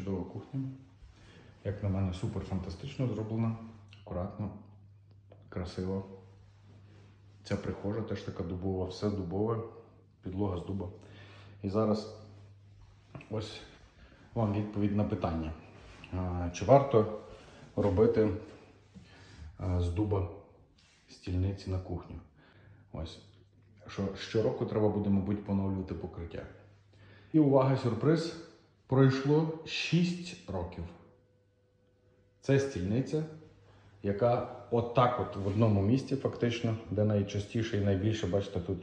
чудова кухня. Як на мене, супер фантастично зроблена, акуратно, красиво. Ця прихожа теж така дубова, все дубове, підлога з дуба. І зараз ось вам відповідь на питання. Чи варто робити з дуба стільниці на кухню? Ось. Що щороку треба буде, мабуть, поновлювати покриття. І увага, сюрприз! Пройшло 6 років. Це стільниця, яка отак от в одному місці, фактично, де найчастіше і найбільше, бачите, тут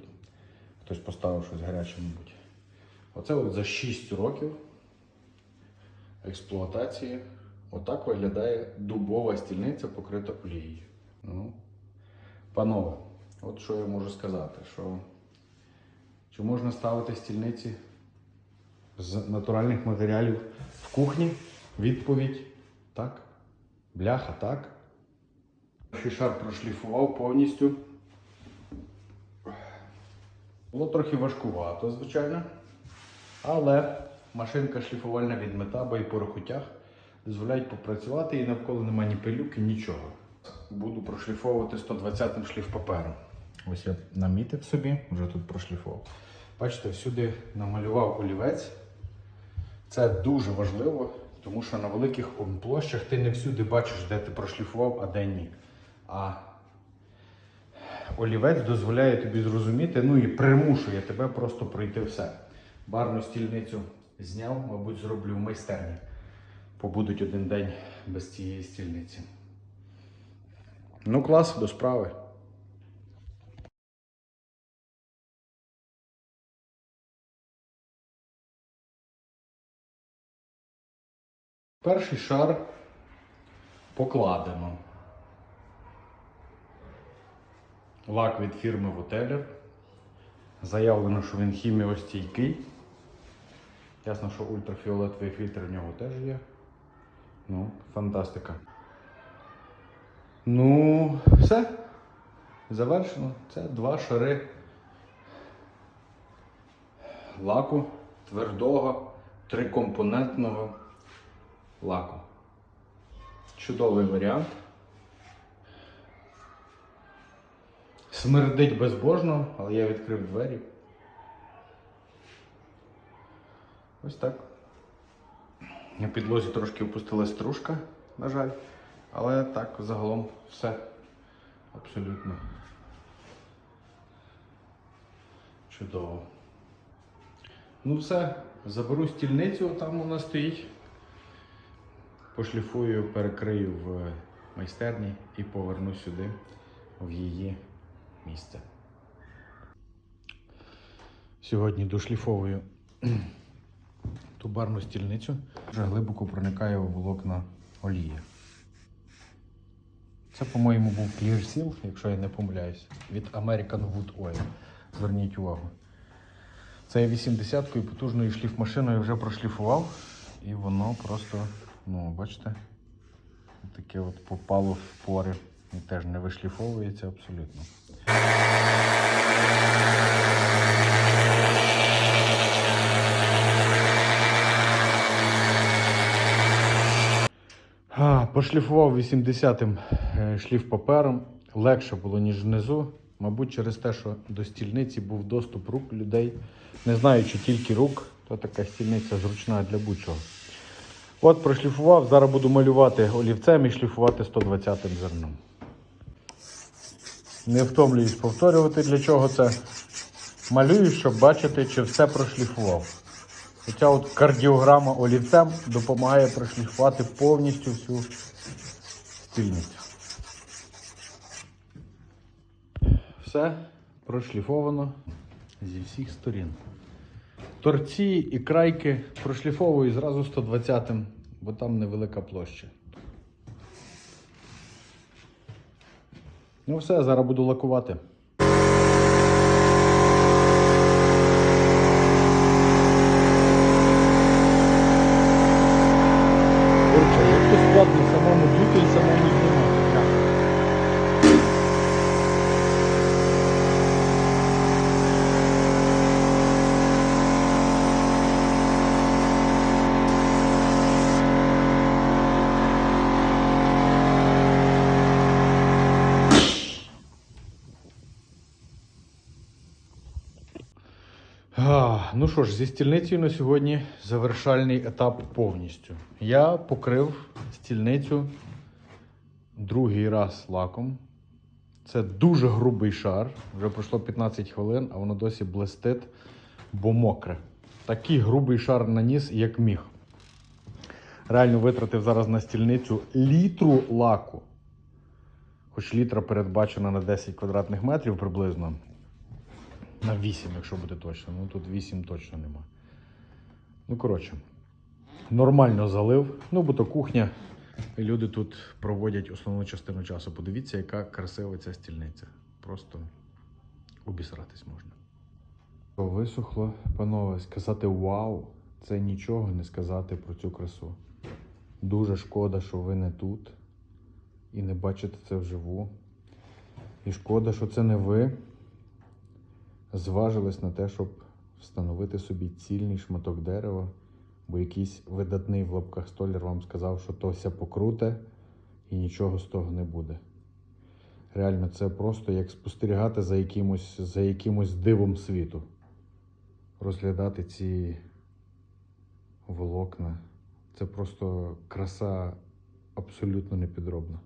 хтось поставив щось гаряче, мабуть. Оце от за 6 років експлуатації отак виглядає дубова стільниця, покрита олією. Ну, панове, от що я можу сказати, що чи можна ставити стільниці з натуральних матеріалів в кухні? Відповідь так. Бляха, так. Шар прошліфував повністю. Було трохи важкувато, звичайно. Але машинка шліфувальна від метаба і по рахутях дозволяють попрацювати і навколо немає ні пилюки, нічого. Буду прошліфовувати 120-м шліфпапером. Ось я намітив собі, вже тут прошліфував. Бачите, всюди намалював олівець. Це дуже важливо, тому що на великих площах ти не всюди бачиш, де ти прошліфував, а де ні. А олівець дозволяє тобі зрозуміти, ну і примушує тебе просто пройти все. Барну стільницю зняв, мабуть, зроблю в майстерні. Побудуть один день без цієї стільниці. Ну, клас, до справи. Перший шар покладено. Лак від фірми Вотелер. Заявлено, що він хіміостійкий. Ясно, що ультрафіолетовий фільтр в нього теж є. Ну, фантастика. Ну, все. Завершено. Це два шари лаку твердого, трикомпонентного лаку. Чудовий варіант. Смердить безбожно, але я відкрив двері. Ось так. На підлозі трошки опустилась стружка, на жаль. Але так, загалом все абсолютно чудово. Ну все, заберу стільницю, там вона стоїть. Пошліфую, перекрию в майстерні і поверну сюди, в її місце. Сьогодні дошліфовую ту барну стільницю. Вже глибоко проникає в волокна олії. Це, по-моєму, був Clear Seal, якщо я не помиляюсь, від American Wood Oil. Зверніть увагу. Це я 80-кою потужною шліфмашиною вже прошліфував, і воно просто, ну, бачите, таке от попало в пори і теж не вишліфовується абсолютно. Пошліфував 80-м е, шліфпапером. Легше було, ніж внизу. Мабуть, через те, що до стільниці був доступ рук людей. Не знаю, чи тільки рук, то така стільниця зручна для будь-чого. От прошліфував, зараз буду малювати олівцем і шліфувати 120-м зерном. Не втомлююсь повторювати, для чого це. Малюю, щоб бачити, чи все прошліфував. Оця от кардіограма олівцем допомагає прошліфувати повністю всю стільницю. Все прошліфовано зі всіх сторін. Торці і крайки прошліфовую зразу 120-м, бо там невелика площа. Ну все, зараз буду лакувати. Короче, як то складно самому дути і самому знімати. Так. Ну що ж, зі стільницею на сьогодні завершальний етап повністю. Я покрив стільницю другий раз лаком. Це дуже грубий шар. Вже пройшло 15 хвилин, а воно досі блистить, бо мокре. Такий грубий шар наніс, як міг. Реально витратив зараз на стільницю літру лаку. Хоч літра передбачена на 10 квадратних метрів приблизно. На 8, якщо буде точно. Ну тут 8 точно нема. Ну, коротше, нормально залив. Ну, бо то кухня. Люди тут проводять основну частину часу. Подивіться, яка красива ця стільниця. Просто обісратись можна. Висохло, панове, сказати вау, це нічого не сказати про цю красу. Дуже шкода, що ви не тут і не бачите це вживу. І шкода, що це не ви зважились на те, щоб встановити собі цільний шматок дерева, бо якийсь видатний в лапках столяр вам сказав, що то ся покруте і нічого з того не буде. Реально, це просто як спостерігати за якимось, за якимось дивом світу. Розглядати ці волокна. Це просто краса абсолютно непідробна.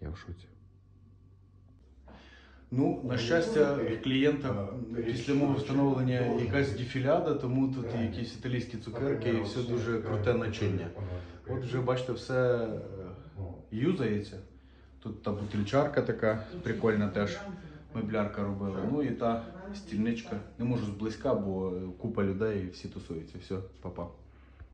Я в шоці. Ну, на щастя, в клієнта після мого встановлення якась дефіляда, тому тут якісь італійські цукерки і все дуже круте начиння. От вже бачите, все е, юзається. Тут та бутильчарка така прикольна теж. Меблярка робила. Ну і та стільничка. Не можу зблизька, бо купа людей і всі тусуються. Все, па-па.